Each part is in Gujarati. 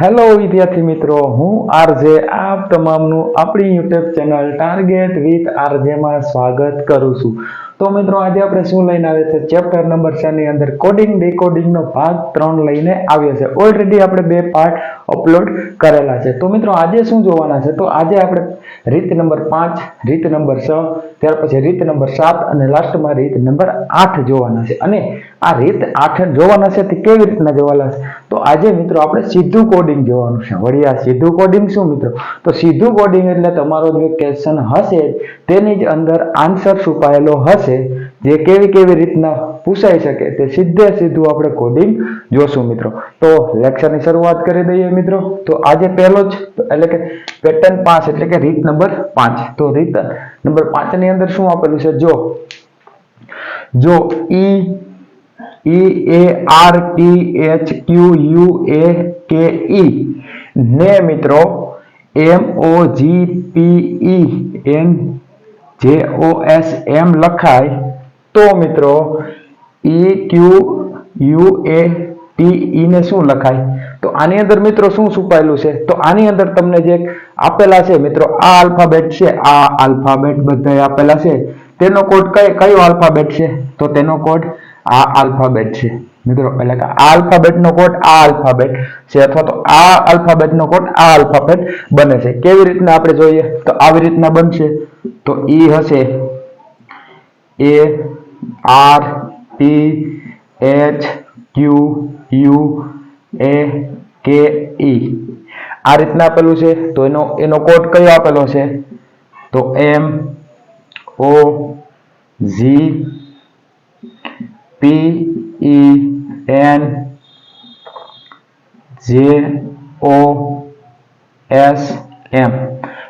હેલો વિદ્યાર્થી મિત્રો, હું આરજે. આપ તમામનું આપણી યુટ્યુબ ચેનલ ટાર્ગેટ વિથ આરજેમાં સ્વાગત કરું છું. તો મિત્રો, આજે આપણે શું લઈને આવે છે? ચેપ્ટર નંબર ચારની અંદર કોડિંગ ડીકોડિંગનો ભાગ ત્રણ લઈને આવ્યા છે. ઓલરેડી આપણે બે પાર્ટ અપલોડ કરેલા છે. તો મિત્રો, આજે શું જોવાના છે? તો આજે આપણે રીત નંબર પાંચ, રીત નંબર છ, ત્યાર પછી રીત નંબર સાત અને લાસ્ટમાં રીત નંબર આઠ જોવાના છે. અને આ રીત આઠ જોવાના છે તે કેવી રીતના જોવાના છે? તો આજે મિત્રો આપણે સીધું કોડિંગ જોવાનું છે. વળી આ સીધું કોડિંગ શું મિત્રો? તો સીધું કોડિંગ એટલે તમારો જે ક્વેશ્ચન હશે તેની જ અંદર આન્સર છુપાયેલો હશે જે કેવી કેવી રીતના પૂછાઈ શકે તે સીધે સીધું આપણે કોડિંગ જોશું મિત્રો. તો લેક્ચરની શરૂઆત કરી દઈએ મિત્રો. તો આજે પહેલો જ એટલે કે પેટર્ન પાંચ, એટલે કે રીત નંબર પાંચ. તો રીત નંબર પાંચની અંદર શું આપેલું છે? જો જો E E A R T H Q U A K E ને મિત્રો એમ ઓ જી પી ઈ એન જે ઓ એસ એમ લખાય, તો મિત્રો E Q U A T ને શું લખાય? તો આની અંદર મિત્રો શું છુપાયેલું છે? તો આની અંદર તમને જે આપેલા છે, મિત્રો, આ આલ્ફાબેટ છે, આ આલ્ફાબેટ બધા આપેલા છે. તેનો કોડ કયો આલ્ફાબેટ છે? તો તેનો કોડ આ આલ્ફાબેટ છે. મિત્રો, એટલે કે આ આલ્ફાબેટ નો કોડ આ આલ્ફાબેટ છે અથવા તો આ આલ્ફાબેટ નો કોડ આ આલ્ફાબેટ બને છે. કેવી રીતના આપણે જોઈએ તો આવી રીતના બનશે? તો ઈ હશે. A R P H Q U A K E આ રીતના આપેલું છે. તો એનો એનો કોડ કયો આપેલો છે? તો એમ ઓ ઝી પી ઈ એન જે ઓ એસ એમ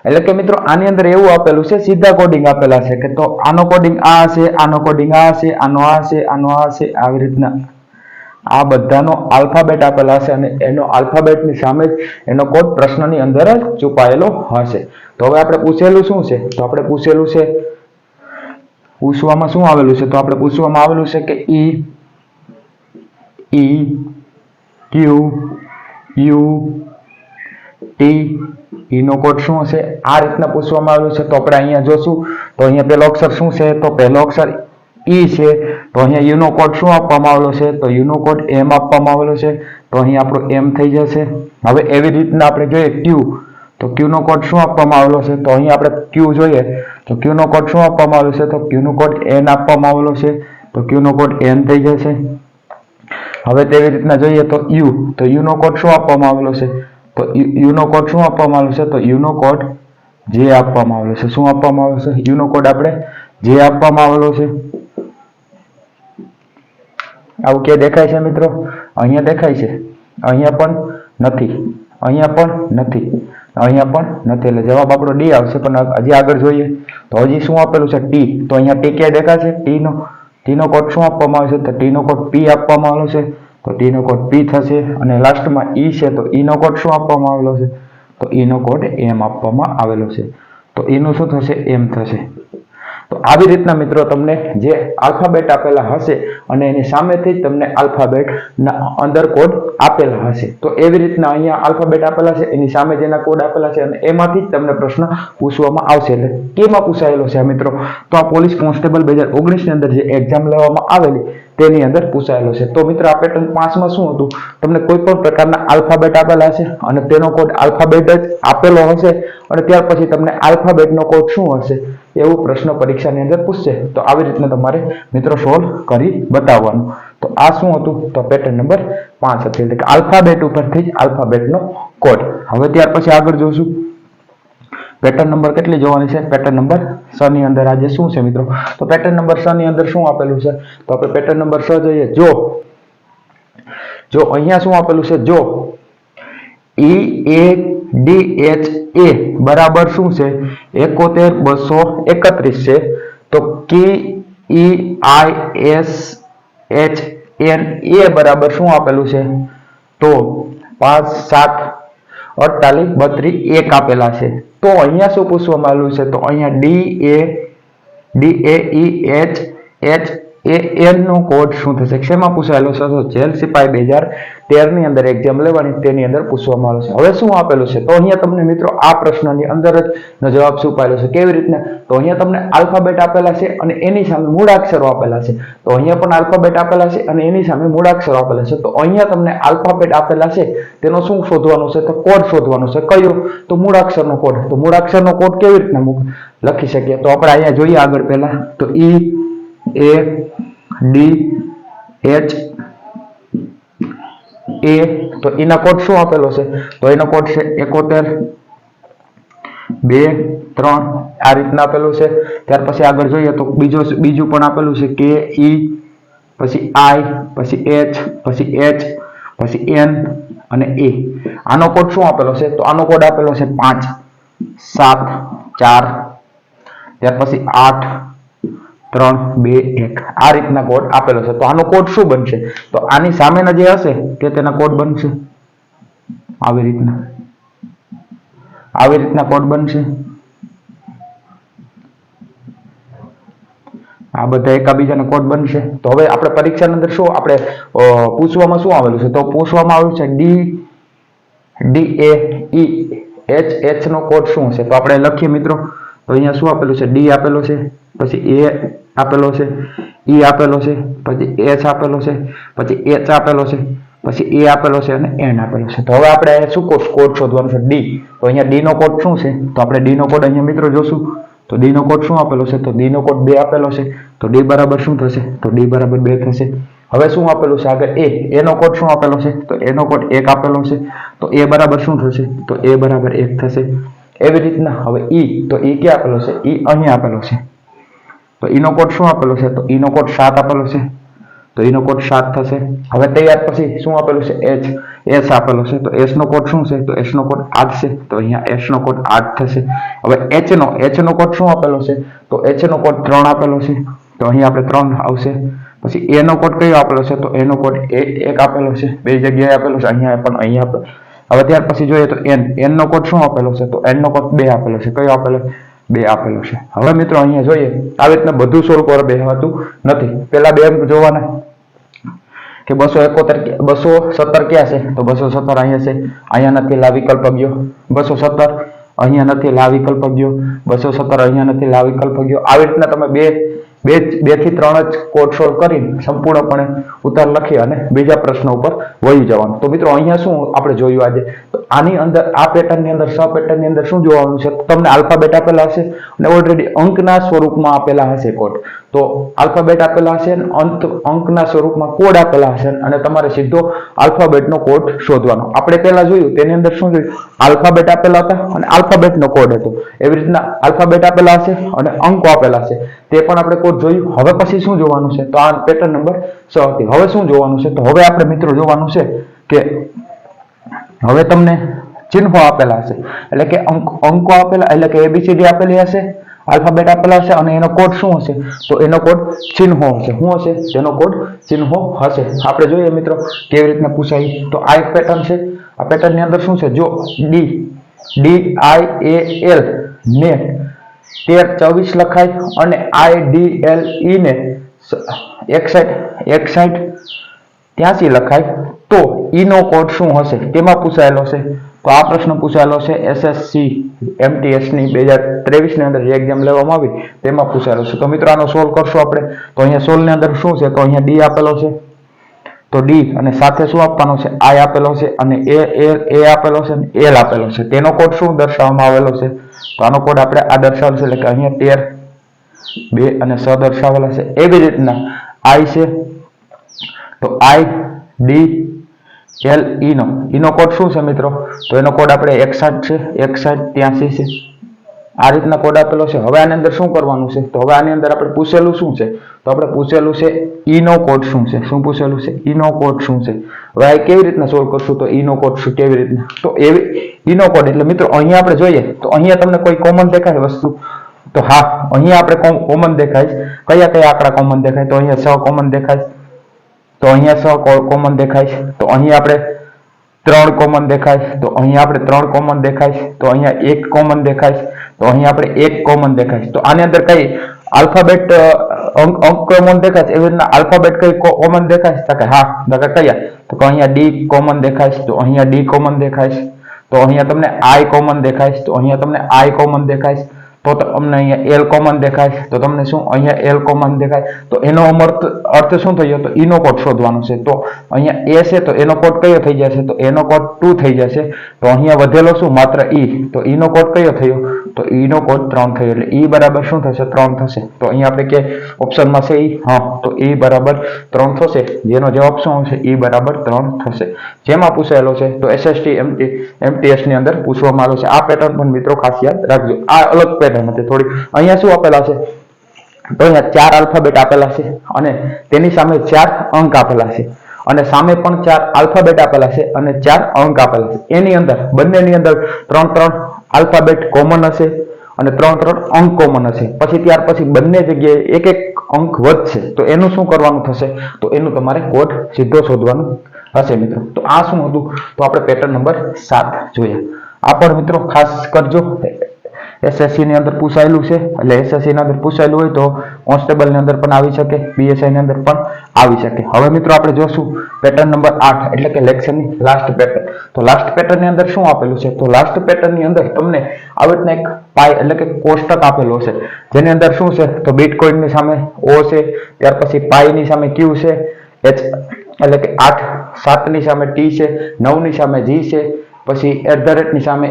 એટલે કે મિત્રો આની અંદર એવું આપેલું છે, સીધા કોડિંગ આપેલા છે કે તો આનો કોડિંગ આ હશે, આનો કોડિંગ આ હશે, આનો આ હશે, આનો આ હશે, આવી રીતના. આ બધાનો આલ્ફાબેટ આપેલા હશે અને એનો આલ્ફાબેટની સામે જ એનો કોડ પ્રશ્નની અંદર જ છુપાયેલો હશે. તો હવે આપણે પૂછેલું શું છે? તો આપણે પૂછેલું છે પૂછવામાં શું આવેલું છે? તો આપણે પૂછવામાં આવેલું છે કે E E, Q, U, T ઈનો કોડ શું હશે? આ રીતના પૂછવામાં આવેલું છે. તો આપણે અહીંયા જોશું. તો અહીંયા પહેલો અક્ષર શું છે? તો પહેલો અક્ષર ઈ છે. તો અહીંયા યુનો કોડ શું આપવામાં આવેલો છે? તો યુનો કોડ એમ આપવામાં આવેલો છે. તો અહીંયા આપણો એમ થઈ જશે. હવે એવી રીતના આપણે જોઈએ ક્યુ. તો ક્યુ નો કોડ શું આપવામાં આવેલો છે? તો અહીંયા આપણે ક્યુ જોઈએ. તો ક્યુ નો કોડ શું આપવામાં આવેલો છે? તો ક્યુ નો કોડ એન આપવામાં આવેલો છે. તો ક્યુ નો કોડ એન થઈ જશે. હવે તેવી રીતના જોઈએ તો યુ તો યુ નો કોડ શું આપવામાં આવેલો છે? તો યુ નો કોડ શું આપવામાં આવેલો છે? તો યુ નો કોડ જે આપવામાં આવેલો છે. શું આપવામાં આવેલો છે? યુ નો કોડ આપણે જે આપવામાં આવેલો છે. આવું ક્યાં દેખાય છે મિત્રો? અહીંયા દેખાય છે. અહીંયા પણ નથી. અહીંયા પણ નથી. અહીંયા પણ નથી એટલે જવાબ આપણો ડી આવશે, પણ હજી આગળ જોઈએ. તો હજી શું આપેલું છે? ટી. તો અહીંયા ટી ક્યાં દેખાશે? ટીનો ટીનો કોડ શું આપવામાં આવ્યો છે? તો ટીનો કોડ પી આપવામાં આવેલો છે. તો ટીનો કોડ પી થશે. અને લાસ્ટમાં ઈ છે, તો ઈનો કોડ શું આપવામાં આવેલો છે? તો ઈનો કોડ એમ આપવામાં આવેલો છે. તો ઈનું શું થશે? એમ થશે. તો આવી રીતના મિત્રો તમને જે આલ્ફાબેટ આપેલા હશે અને એની સામેથી જ તમને આલ્ફાબેટના અંદર કોડ આપેલા હશે. તો એવી રીતના અહીંયા આલ્ફાબેટ આપેલા છે, એની સામે જેના કોડ આપેલા છે અને એમાંથી જ તમને પ્રશ્ન પૂછવામાં આવશે. એટલે કેમાં પૂછાયેલો છે મિત્રો? તો આ પોલીસ કોન્સ્ટેબલ બે હજાર ઓગણીસની અંદર જે એક્ઝામ લેવામાં આવેલી, તેની અંદર પૂછાયેલો છે. તો મિત્રો, આ પેટર્ન પાંચમાં શું હતું? તમને કોઈ પણ પ્રકારના આલ્ફાબેટ આપેલા છે અને તેનો કોડ આલ્ફાબેટ જ આપેલો હશે અને ત્યાર પછી તમને આલ્ફાબેટનો કોડ શું હશે? એવું પ્રશ્ન પરીક્ષાની અંદર પૂછશે. તો આવી રીતના તમારે મિત્રો સોલ્વ કરી બતાવવાનું. તો આ શું હતું? તો પેટર્ન નંબર પાંચ હતી. એટલે કે આલ્ફાબેટ ઉપરથી જ આલ્ફાબેટનો કોડ હવે ત્યાર પછી આગળ જોશું. પેટર્ન નંબર કેટલી જોવાની છે? પેટર્ન નંબર છ ની અંદર આજે શું છે મિત્રો? તો પેટર્ન નંબર છ ની અંદર શું આપેલું છે? તો આપણે પેટર્ન નંબર છ જોઈએ. જો જો અહીંયા શું આપેલું છે? જો ઈ એ ડી એચ એ બરાબર શું છે? એકોતેર બસો એકત્રીસ છે. તો કે E I S H N A બરાબર શું આપેલું છે? તો પાંચ, સાત, અડતાલીસ, બત્રીસ, એક આપેલા છે. તો અહીંયા શું પૂછવામાં આવેલું છે? તો અહીંયા D A D A E H H A N no code શું થશે? શેમાં પૂછાયેલો છે તો જેલ સિપાઈ બે હજાર તેરની અંદર એક્ઝામ લેવાની તેની અંદર પૂછવામાં આવ્યું છે. હવે શું આપેલું છે? તો અહીંયા તમને મિત્રો આ પ્રશ્નની અંદર જ નો જવાબ શું પાડેલો છે. કેવી રીતના? તો અહીંયા તમને આલ્ફાબેટ આપેલા છે અને એની સામે મૂળાક્ષરો આપેલા છે. તો અહીંયા પણ આલ્ફાબેટ આપેલા છે અને એની સામે મૂળાક્ષરો આપેલા છે. તો અહીંયા તમને આલ્ફાબેટ આપેલા છે. તેનો શું શોધવાનું છે? તો કોડ શોધવાનો છે. કયો? તો મૂળાક્ષરનો કોડ તો મૂળાક્ષરનો કોડ કેવી રીતના લખી શકીએ. તો આપણે અહીંયા જોઈએ આગળ પહેલા. તો ઈ એ ડી એચ એ તો એના કોડ શું આપેલો છે? તો એનો કોડ છે એકોતેર, બે, ત્રણ, આ રીતના આપેલું છે. ત્યાર પછી આગળ જોઈએ તો બીજો બીજું પણ આપેલું છે કે, ઈ, પછી આઈ, પછી એચ પછી એચ, પછી એન અને એ. આનો કોડ શું આપેલો છે? તો આનો કોડ આપેલો છે પાંચ, સાત, ચાર, ત્યાર પછી આઠ ત્રણ, બે, એક. આ રીતના કોડ આપેલો છે. તો આનો કોડ શું બનશે? તો આની સામેના જે હશે, તે તેના કોડ બનશે. આવી રીતના. આવી રીતના કોડ બનશે. આ બધા એકાબીજાના કોડ બનશે. તો હવે આપણે પરીક્ષાની અંદર શું? આપણે પૂછવામાં શું આવેલું છે? તો પૂછવામાં આવ્યું છે D D A E H H no code શું છે તો આપણે લખીએ મિત્રો. તો અહીંયા શું આપેલું છે? ડી આપેલો છે, પછી એ આપેલો છે ઈ આપેલો છે, પછી એચ આપેલો છે, પછી એચ આપેલો છે, પછી એ આપેલો છે અને એન આપેલો છે. તો હવે આપણે અહીંયા શું કોડ શોધવાનો છે? ડી તો અહીંયા ડી નો કોડ શું છે? તો આપણે ડી નો કોડ અહીંયા મિત્રો જોશું. તો ડી નો કોડ શું આપેલો છે? તો ડી નો કોડ બે આપેલો છે. તો ડી બરાબર શું થશે? તો ડી બરાબર બે થશે. હવે શું આપેલું છે? આગળ એ એનો કોડ શું આપેલો છે? તો એનો કોડ એક આપેલો છે. તો એ બરાબર શું થશે? તો એ બરાબર એક થશે. એવી રીતના હવે ઈ, તો ઈ ક્યાં આપેલો છે? ઈ અહીં આપેલો છે. તો ઈનો કોડ શું આપેલો છે? તો ઈનો કોડ સાત આપેલો છે. તો ઈનો કોડ સાત થશે. હવે તૈયાર પછી શું આપેલું છે? એચ. એસ આપેલો છે. તો એસ નો કોડ શું છે? તો એસ નો કોડ આઠ છે. તો અહીંયા એસ નો કોડ આઠ થશે. હવે એચ નો એચ નો કોડ શું આપેલો છે? તો એચ નો કોડ ત્રણ આપેલો છે. તો અહીંયા આપણે ત્રણ આવશે. પછી એ નો કોડ કયો આપેલો છે? તો એનો કોડ એક આપેલો છે. બે જગ્યાએ આપેલો છે. અહીંયા પણ, અહીંયા હવે ત્યાર પછી જોઈએ તો એન એન નો કોડ શું આપેલો છે? તો એન નો કોડ બે આપેલો છે. કયો આપેલો? બે આપેલો છે. હવે મિત્રો અહીંયા જોઈએ, આવી રીતના બધું સોલ્વ કરવા બેસવાતું નથી. પેલા બે જોવાના કે બસો એકોતેર બસો સત્તર ક્યાં છે? તો બસો સત્તર અહીંયા છે. અહીંયા નથી, લા વિકલ્પ ગયો. બસો સત્તર અહીંયા નથી, લા વિકલ્પ ગયો. બસો સત્તર અહીંયા નથી, લા વિકલ્પ ગયો. આવી રીતના તમે બે બે બેથી ત્રણ જ કોડ સોલ્વ સંપૂર્ણપણે ઉત્તર લખી અને બીજા પ્રશ્ન ઉપર વહી જવાનું. તો મિત્રો, અહીંયા શું આપણે જોયું આજે? તો આની અંદર, આ પેટર્નની અંદર, સ પેટર્નની અંદર શું જોવાનું છે? તમને આલ્ફાબેટ આપેલા હશે અને ઓલરેડી અંકના સ્વરૂપમાં આપેલા હશે કોડ તો આલ્ફાબેટ આપેલા હશે અંત, અંકના સ્વરૂપમાં કોડ આપેલા હશે અને તમારે સીધો આલ્ફાબેટનો કોડ શોધવાનો. આપણે પહેલા જોયું, તેની અંદર શું જોયું? આલ્ફાબેટ આપેલા હતા અને આલ્ફાબેટનો કોડ હતો. એવી રીતના આલ્ફાબેટ આપેલા હશે અને અંકો આપેલા છે તે પણ આપણે કોડ જોયું. હવે પછી શું જોવાનું છે? તો આ પેટર્ન નંબર છ હતી. હવે શું જોવાનું છે? તો હવે આપણે મિત્રો જોવાનું છે કે હવે તમને ચિહ્નો આપેલા હશે. એટલે કે અંકો આપેલા, એટલે કે એબીસીડી આપેલી હશે. આલ્ફાબેટ આપેલા હશે અને એનો કોડ શું હશે? તો એનો કોડ ચિહ્નો હશે. શું હશે? તેનો કોડ ચિહ્નો હશે. આપણે જોઈએ મિત્રો, કેવી રીતના પૂછાય? તો આ એક પેટર્ન છે. આ પેટર્નની અંદર શું છે? જો D D I A L ને તેર ચોવીસ લખાય અને આઈ ડી એલ ઈ ને એકસાઠ એકસાઠ ત્યાંસી લખાય, તો ઈનો કોડ શું હશે? તેમાં પૂછાયેલો છે તો આ પ્રશ્ન પૂછાયેલો છે એસએસસી એમટીએસની બે હજાર ત્રેવીસની અંદર જે એક્ઝામ લેવામાં આવી તેમાં પૂછાયેલો છે. તો મિત્રો આનો સોલ્વ કરશું આપણે. તો અહીંયા સોલ્વની અંદર શું છે? તો અહીંયા ડી આપેલો છે. તો ડી અને સાથે શું આપવાનો છે? આઈ આપેલો છે અને એ એ આપેલો છે અને એલ આપેલો છે. તેનો કોડ શું દર્શાવવામાં આવેલો છે? તો આનો કોડ આપણે આ દર્શાવેલો છે, એટલે કે અહીંયા તેર, બે અને સ દર્શાવેલા છે. એવી રીતના આઈ છે. તો આઈ ડી એલ ઈનો ઈનો કોડ શું છે મિત્રો? તો એનો કોડ આપણે એકસાઠ છે એકસાઠ ત્યાંસી છે. આ રીતના કોડ આપેલો છે. હવે આની અંદર શું કરવાનું છે? તો હવે આની અંદર આપણે પૂછેલું શું છે? તો આપણે પૂછેલું છે ઈનો કોડ શું છે? શું પૂછેલું છે? ઈનો કોડ શું છે? હવે આ કેવી રીતના સોલ્વ કરશું? તો ઈનો કોડ શું? કેવી રીતના? તો એવી ઈનો કોડ એટલે મિત્રો અહીંયા આપણે જોઈએ, તો અહીંયા તમને કોઈ કોમન દેખાય વસ્તુ? તો હા, અહીંયા આપણે કોમન દેખાય કયા કયા આંકડા કોમન દેખાય? તો અહીંયા છ કોમન દેખાય. તો અહીંયા છ કોમન દેખાય છે તો અહીંયા આપણે ત્રણ કોમન દેખાય છે તો અહીંયા આપણે ત્રણ કોમન દેખાય છે તો અહીંયા એક કોમન દેખાય છે તો અહીંયા આપણે એક કોમન દેખાય છે તો આની અંદર કઈ આલ્ફાબેટ અંક અંક કોમન દેખાય છે એવી રીતના આલ્ફાબેટ કઈ કોમન દેખાય છે તો કે હા તો કે કયા તો કે અહીંયા ડી કોમન દેખાય છે તો અહીંયા ડી કોમન દેખાય છે તો અહીંયા તમને આઈ કોમન દેખાય છે તો અહીંયા તમને આઈ કોમન દેખાય છે તો તમને અહીંયા એલ કોમન દેખાય તો તમને શું? અહીંયા એલ કોમન દેખાય. તો એનો અમર્થ અર્થ શું થયો તો ઈનો કોડ શોધવાનો છે. તો અહીંયા એ છે, તો એનો કોડ કયો થઈ જશે? તો એનો કોડ ટુ થઈ જશે. તો અહીંયા વધેલો શું? માત્ર ઈ તો ઈનો કોડ કયો થયો? તો ઈનો કોડ ત્રણ થયો. એટલે ઈ બરાબર શું થશે? ત્રણ થશે. તો અહીંયા આપણે કે ઓપ્શનમાં છે ઈ હા. તો ઈ બરાબર ત્રણ થશે. જેનો જવાબ શું હશે ઈ બરાબર ત્રણ થશે. જેમાં પૂછાયેલો છે, તો એસએસટી એમટી એમટીએસની અંદર પૂછવામાં આવ્યો છે. આ પેટર્ન પણ મિત્રો ખાસ યાદ રાખજો. આ અલગ પેટર્ન હતી થોડી અહીંયા શું આપેલા છે? તો અહીંયા ચાર આલ્ફાબેટ આપેલા છે અને તેની સામે ચાર અંક આપેલા છે. અને સામે પણ ચાર આલ્ફાબેટ આપેલા છે અને ચાર અંક આપેલા છે. એની અંદર, બંનેની અંદર ત્રણ ત્રણ આલ્ફાબેટ કોમન હશે અને ત્રણ ત્રણ અંક કોમન હશે. પછી ત્યાર પછી બંને જગ્યાએ એક એક અંક વધશે. તો એનું શું કરવાનું થશે? તો એનું તમારે કોડ સીધો શોધવાનું હશે મિત્રો. તો આ શું હતું? તો આપણે પેટર્ન નંબર સાત જોઈએ આ પણ મિત્રો ખાસ કરજો. એસએસસી ની અંદર પૂછાયેલું છે. એટલે એસએસસી ની અંદર પૂછાયેલું હોય તો કોન્સ્ટેબલની અંદર પણ આવી શકે બીએસઆઈ ની અંદર પણ આવી શકે. હવે મિત્રો આપણે જોશું પેટર્ન નંબર આઠ, એટલે કે લેક્ચરની લાસ્ટ પેટર્ન તો લાસ્ટ પેટર્નની અંદર શું આપેલું છે? તો લાસ્ટ પેટર્નની અંદર તમને આવી રીતના એક પાય એટલે કે કોષ્ટક આપેલો છે. જેની અંદર શું છે? તો બિટકોઇનની સામે ઓ છે, ત્યાર પછી પાયની સામે ક્યુ છે એચ એટલે કે આઠ, સાતની સામે ટી છે, નવની સામે જી છે, પછી એટ ધ રેટની સામે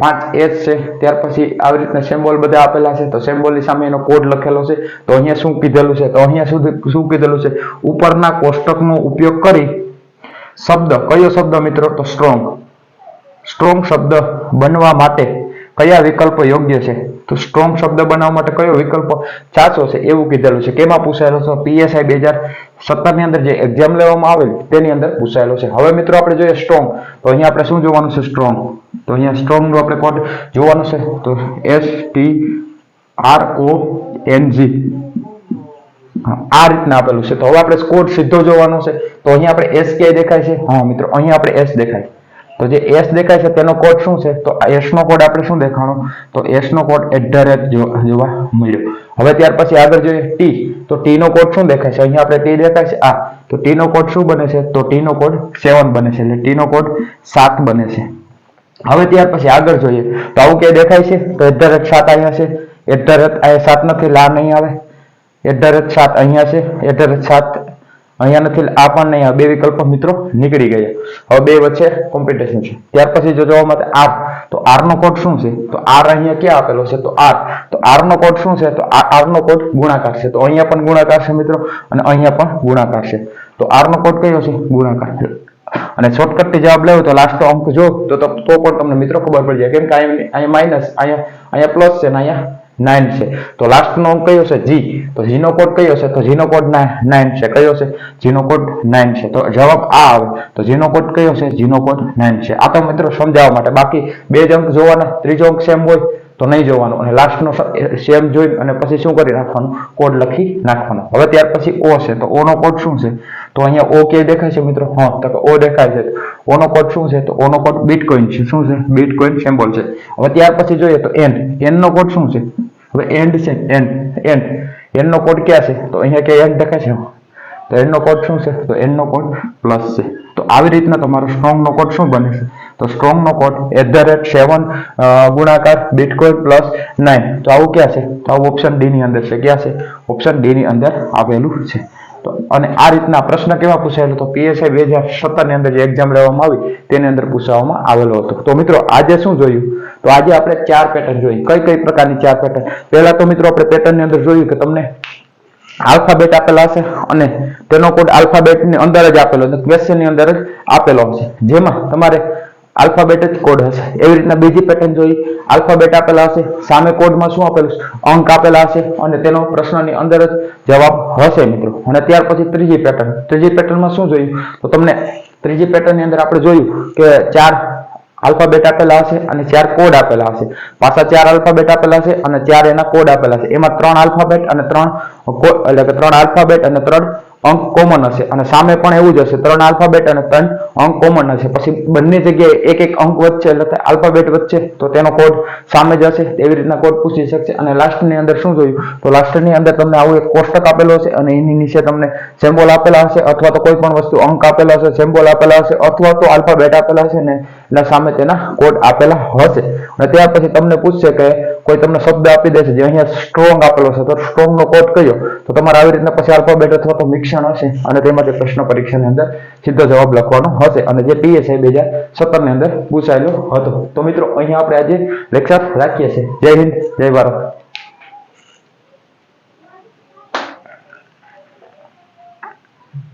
પાંચ એચ છે. ત્યાર પછી આવી રીતના સિમ્બોલ બધા આપેલા છે. તો symbol ની સામે એનો કોડ લખેલો છે. તો અહીંયા શું કીધેલું છે? તો અહીંયા શું શું કીધેલું છે? ઉપરના કોષ્ટકનો ઉપયોગ કરી શબ્દ, કયો શબ્દ મિત્રો? તો સ્ટ્રોંગ સ્ટ્રોંગ શબ્દ બનવા માટે કયા વિકલ્પ યોગ્ય છે? તો સ્ટ્રોંગ શબ્દ બનાવવા માટે કયો વિકલ્પ સાચો છે? એવું કીધેલું છે. કેમાં પૂછાયેલો છે? પીએસઆઈ બે હજાર સત્તરની અંદર જે એક્ઝામ લેવામાં આવેલ, તેની અંદર પૂછાયેલો છે. હવે મિત્રો આપણે જોઈએ સ્ટ્રોંગ તો અહીંયા આપણે શું જોવાનું છે? સ્ટ્રોંગ તો અહીંયા સ્ટ્રોંગનું આપણે કોડ જોવાનું છે. તો S T R O N G આ રીતના આપેલું છે. તો હવે આપણે કોડ સીધો જોવાનો છે. તો અહીંયા આપણે એસ ક્યાંય દેખાય છે? હા, મિત્રો, અહીંયા આપણે એસ દેખાય. તો જે એસ દેખાય છે, તેનો કોડ શું છે? તો એસ નો કોડ આપણે શું દેખાણો? તો એસ નો કોડ એટ ધ રેટ જોવા મળ્યો. હવે ત્યાર પછી આગળ જોઈએ ટી તો ટી નો કોડ શું દેખાય છે? અહીંયા આપણે ટી દેખાય છે. આ. તો ટી નો કોડ શું બને છે? તો ટી નો કોડ સેવન બને છે. એટલે ટી નો કોડ સાત બને છે. હવે ત્યાર પછી આગળ જોઈએ. તો આવું ક્યાંય દેખાય છે? તો એટ ધ રેટ સાત અહીંયા છે. એટ ધ રેટ સાત નથી, લા નહીં આવે. એટ ધ રેટ સાત અહીંયા છે. એટ ધ રેટ સાત અહીંયા નથી આ પણ નહીં બે વિકલ્પો મિત્રો નીકળી ગયા. હવે બે વચ્ચે કોમ્પિટિશન છે. ત્યાર પછી જો જોવા માટે આર. તો આર નો કોડ શું છે? તો આર અહીંયા ક્યાં આપેલો છે? તો આર. તો આર નો કોડ શું છે? તો આર નો કોડ ગુણાકાર છે. તો અહીંયા પણ ગુણાકાર છે મિત્રો, અને અહીંયા પણ ગુણાકાર છે. તો આર નો કોડ કયો છે? ગુણાકાર. અને શોર્ટકટથી જવાબ લેવો તો લાસ્ટ અંક જો, તો તો પણ તમને મિત્રો ખબર પડી જાય કેમ કે અહીંયા માઇનસ અહીંયા અહીંયા પ્લસ છે ને અહીંયા નાઇન છે. તો લાસ્ટ નો અંક કયો છે? જી તો જીનો કોડ કયો છે? તો જીનો કોડ નાઇન છે. કયો છે? જીનો કોડ નાઇન છે. તો જવાબ આ આવે. તો જીનો કોડ કયો છે? જીનો કોડ નાઇન છે. આ તો મિત્રો સમજાવવા માટે. બાકી બે જ અંક જોવાના. ત્રીજો અંક સેમ હોય. તો નહીં જોવાનું. અને લાસ્ટનો સેમ જોઈ અને પછી શું કરી નાખવાનું? કોડ લખી નાખવાનો. હવે ત્યાર પછી ઓ છે. તો ઓનો કોડ શું છે? તો અહીંયા ઓ કે દેખાય છે મિત્રો? હા, તો ઓ દેખાય છે. ઓનો કોડ શું છે? તો ઓનો કોડ બીટકોઈન છે. શું છે? બીટકોઈન સિમ્બોલ છે. હવે ત્યાર પછી જોઈએ તો એન એનનો કોડ શું છે? હવે એન્ડ છે. એન્ડ એન્ડ એનનો કોડ ક્યાં છે? તો અહીંયા કે એન્ડ દેખાય છે. તો એન નો કોડ શું છે? તો એન નો કોડ પ્લસ છે. તો આવી રીતના તમારો સ્ટ્રોંગ નો કોડ શું બને છે? તો strong no code at the rate seven ગુણાકાર બીટકોઈન પ્લસ નાઇન તો આવું ક્યાં છે? તો આવું ઓપ્શન ડી ની અંદર છે. ક્યાં છે? ઓપ્શન ડી ની અંદર આવેલું છે. તો અને આ રીતના પ્રશ્ન કેવા પૂછાયેલો તો પીએસઆઈ બે હજાર સત્તરની અંદર જે એક્ઝામ લેવામાં આવી, તેની અંદર પૂછવામાં આવેલો હતો. તો મિત્રો, આજે શું જોયું? તો આજે આપણે ચાર પેટર્ન જોઈ. કઈ કઈ પ્રકારની ચાર પેટર્ન પહેલા તો મિત્રો, આપણે પેટર્નની અંદર જોયું કે તમને આલ્ફાબેટ આપેલા હશે અને તેનો કોડ આલ્ફાબેટની અંદર જ આપેલો છે. ક્વેશ્ચનની અંદર જ આપેલો હશે જેમાં તમારે આલ્ફાબેટ જ કોડ હશે. એવી રીતના બીજી પેટર્ન જોઈ. આલ્ફાબેટ આપેલા હશે. સામે કોડમાં શું આપેલું અંક આપેલા હશે અને તેનો પ્રશ્નની અંદર જ જવાબ હશે મિત્રો. અને ત્યાર પછી ત્રીજી પેટર્ન ત્રીજી પેટર્નમાં શું જોયું? તો તમને ત્રીજી પેટર્નની અંદર આપણે જોયું કે ચાર આલ્ફાબેટ આપેલા હશે અને ચાર કોડ આપેલા હશે. પાછા ચાર આલ્ફાબેટ આપેલા છે અને ચાર એના કોડ આપેલા છે એમાં ત્રણ આલ્ફાબેટ અને ત્રણ એટલે કે ત્રણ આલ્ફાબેટ અને ત્રણ અંક કોમન હશે. અને સામે પણ એવું જ હશે. ત્રણ આલ્ફાબેટ અને ત્રણ અંક કોમન હશે. પછી બંને જગ્યાએ એક એક અંક વચ્ચે, એટલે આલ્ફાબેટ વચ્ચે, તો તેનો કોડ સામે જ હશે. એવી રીતના કોડ પૂછી શકશે. અને લાસ્ટની અંદર શું જોયું? તો લાસ્ટની અંદર તમને આવું એક કોષ્ટક આપેલો હશે અને એની નીચે તમને સેમ્બોલ આપેલા હશે અથવા તો કોઈ પણ વસ્તુ અંક આપેલા હશે સેમ્બોલ આપેલા હશે અથવા તો આલ્ફાબેટ આપેલા હશે ને એના સામે તેના કોડ આપેલા હશે. અને ત્યાર પછી તમને પૂછશે કે કોઈ તમને શબ્દ આપી દેશે, જે અહીંયા સ્ટ્રોંગ આપેલો છે, તો સ્ટ્રોંગ નો કોટ કયો તો તમારે આવી રીતના પછી આલ્ફાબેટ અથવા તો મિક્ષણ હશે, અને તેમાંથી પ્રશ્ન પરીક્ષાની અંદર સીધો જવાબ લખવાનો હશે. અને જે પીએસઆઈ બે હજાર સત્તરની અંદર પૂછાયેલો હતો. તો મિત્રો, અહીંયા આપણે આજે લેક્ચર રાખીએ છીએ. જય હિન્દ, જય ભારત.